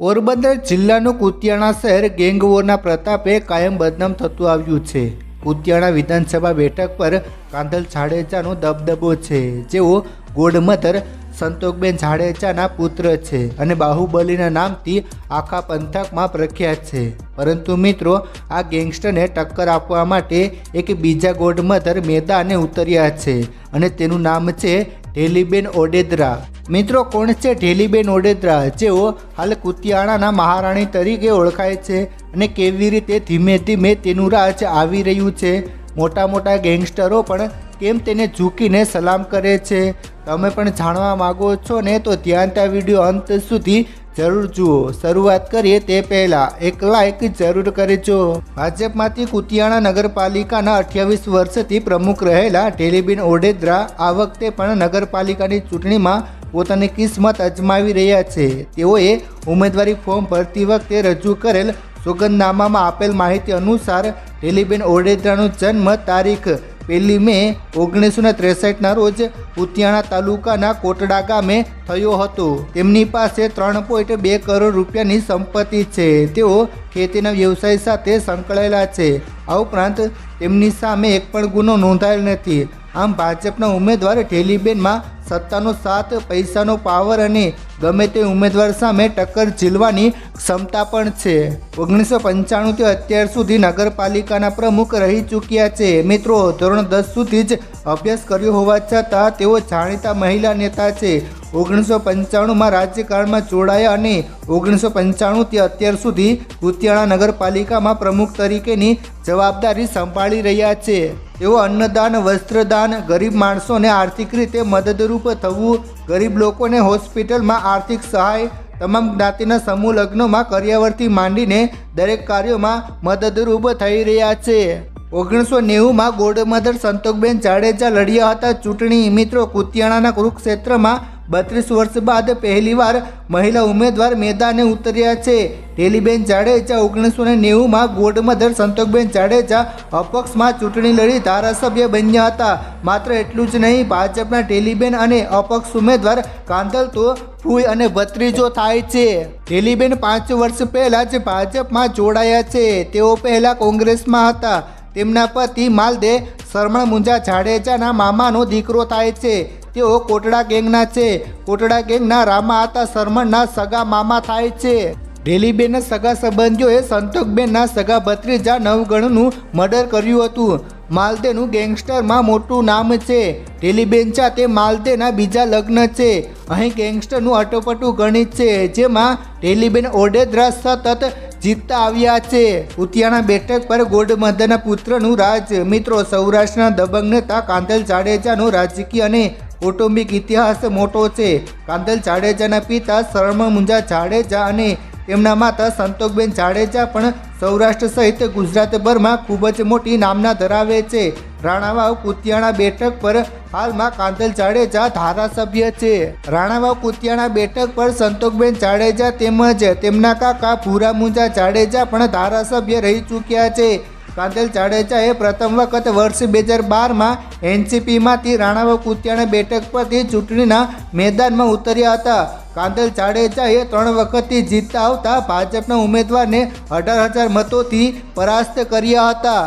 પોરબંદર જિલ્લાનું કુતિયાણા શહેર ગેંગવોરના પ્રતાપે કાયમ બદનામ થતું આવ્યું છે. કુતિયાણા વિધાનસભા બેઠક પર કાંધલ જાડેજાનો દબદબો છે. જેઓ ગોડમધર સંતોકબેન જાડેજાના પુત્ર છે અને બાહુબલીના નામથી આખા પંથકમાં પ્રખ્યાત છે. પરંતુ મિત્રો, આ ગેંગસ્ટરને ટક્કર આપવા માટે એક બીજા ગોડમધર મેદાને ઉતર્યા છે અને તેનું નામ છે ઢેલીબેન ઓડેદરા. મિત્રો, કોણ છે ઢેલીબેન ઓડેદરા? જેઓ હાલ કુતિયાણાના મહારાણી તરીકે ઓળખાય છે અને કેવી રીતે ધીમે ધીમે તેનું રાજ આવી રહ્યું છે. મોટા મોટા ગેંગસ્ટરો પણ કેમ તેને ઝૂકીને સલામ કરે છે? તમે પણ જાણવા માગો છો ને? તો ધ્યાનતા વીડિયો અંત સુધી જરૂર જુઓ શરૂઆત કરીએ તે પહેલાં એક લાઈક જરૂર કરજો. ભાજપમાંથી કુતિયાણા નગરપાલિકાના અઠ્યાવીસ વર્ષથી પ્રમુખ રહેલા ઢેલીબેન ઓડેદરા આ વખતે પણ નગરપાલિકાની ચૂંટણીમાં પોતાની કિસ્મત અજમાવી રહ્યા છે. તેઓએ ઉમેદવારી ફોર્મ ભરતી વખતે રજૂ કરેલ સોગંદનામામાં આપેલ માહિતી અનુસાર ઢેલીબેન ઓડેદરાનો જન્મ તારીખ પહેલી મે ઓગણીસો ને ત્રેસઠના રોજ ઉતિયાણા તાલુકાના કોટડા ગામે થયો હતો. તેમની પાસે ત્રણ પોઈન્ટ બે કરોડ રૂપિયાની સંપત્તિ છે. તેઓ ખેતીના વ્યવસાય સાથે સંકળાયેલા છે. આ ઉપરાંત તેમની સામે એક પણ ગુનો નોંધાયેલ નથી. આમ ભાજપના ઉમેદવાર ઠેલીબેનમાં સત્તાનો સાથ, પૈસાનો પાવર અને ગમે તે ઉમેદવાર સામે ટક્કર ઝીલવાની ક્ષમતા પણ છે. ઓગણીસો પંચાણુંથી અત્યાર સુધી નગરપાલિકાના પ્રમુખ રહી ચૂક્યા છે. મિત્રો, ધોરણ દસ સુધી જ અભ્યાસ કર્યો હોવા છતાં તેઓ જાણીતા મહિલા નેતા છે. ઓગણીસો પંચાણુંમાં રાજ્યકાળમાં જોડાયા અને ઓગણીસો પંચાણુંથી અત્યાર સુધી કુતિયાણા નગરપાલિકામાં પ્રમુખ તરીકેની જવાબદારી સંભાળી રહ્યા છે. તેઓ અન્નદાન, વસ્ત્રદાન, ગરીબ માણસોને આર્થિક રીતે મદદરૂપ થવું, ગરીબ લોકોને હોસ્પિટલમાં આર્થિક સહાય, તમામ જ્ઞાતિના સમૂહ લગ્નોમાં કર્યાવરથી માંડીને દરેક કાર્યોમાં મદદરૂપ થઈ રહ્યા છે. ઓગણીસો નેવુંમાં ગોડમધર સંતોકબેન જાડેજા લડ્યા હતા ચૂંટણી મિત્રો કુતિયાણાના કુરુક્ષેત્રમાં બત્રીસ વર્ષ બાદ પહેલીવાર મહિલા ઉમેદવાર મેદાને ઉતર્યા છે. ઢેલીબેન જાડેજા ઓગણીસો ને નેવુંમાં ગોડમધર સંતોકબેન જાડેજા અપક્ષમાં ચૂંટણી લડી ધારાસભ્ય બન્યા હતા. માત્ર એટલું જ નહીં, ભાજપના ઢેલીબેન અને અપક્ષ ઉમેદવાર કાંધલ તો ફૂઈ અને ભત્રીજો થાય છે. ઢેલીબેન પાંચ વર્ષ પહેલાં જ ભાજપમાં જોડાયા છે. તેઓ પહેલાં કોંગ્રેસમાં હતા. તેમના પતિ માલદે શરમણ મુંજા જાડેજાના મામાનો દીકરો થાય છે. તેઓ કોટડા ગેંગના છે. કોટડા ગેંગના રામા હતા શર્મનના સગા મામા થાય છે. ઢેલીબેનના સગા સંબંધીઓએ સંતોકબેનના સગા ભત્રીજા નવગણનું મર્ડર કર્યું હતું. માલદેનું ગેંગસ્ટરમાં મોટું નામ છે. ઢેલીબેન તે માલદેના બીજા લગ્ન છે. અહીં ગેંગસ્ટરનું અટોપટું ગણિત છે, જેમાં ઢેલીબેન ઓડેદરા સતત જીતતા આવ્યા છે. ઉતિયાણા બેઠક પર ગોડમધરના પુત્રનું રાજ. મિત્રો, સૌરાષ્ટ્રના દબંગ નેતા કાંતલ જાડેજાનું રાજકીય અને કૌટુંબિક ઇતિહાસ મોટો છે. કાંદલ જાડેજાના પિતા શર્મ મુંજા જાડેજા અને તેમના માતા સંતોકબેન જાડેજા પણ સૌરાષ્ટ્ર સહિત ગુજરાતભરમાં ખૂબ જ મોટી નામના ધરાવે છે. રાણાવાવ કુતિયાણા બેઠક પર હાલમાં કાંદલ જાડેજા ધારાસભ્ય છે. રાણાવાવ કુતિયાણા બેઠક પર સંતોકબેન જાડેજા તેમજ તેમના કાકા ભૂરા મુંજા જાડેજા પણ ધારાસભ્ય રહી ચૂક્યા છે. કાંદલ જાડેજાએ પ્રથમ વખત વર્ષ બે હજાર બારમાં એનસીપીમાંથી રાણાવ કુતિયાણા બેઠક પરથી ચૂંટણીના મેદાનમાં ઉતર્યા હતા. કાંદલ જાડેજાએ ત્રણ વખતથી જીતતા આવતા ભાજપના ઉમેદવારને અઢાર હજાર મતોથી પરાસ્ત કર્યા હતા.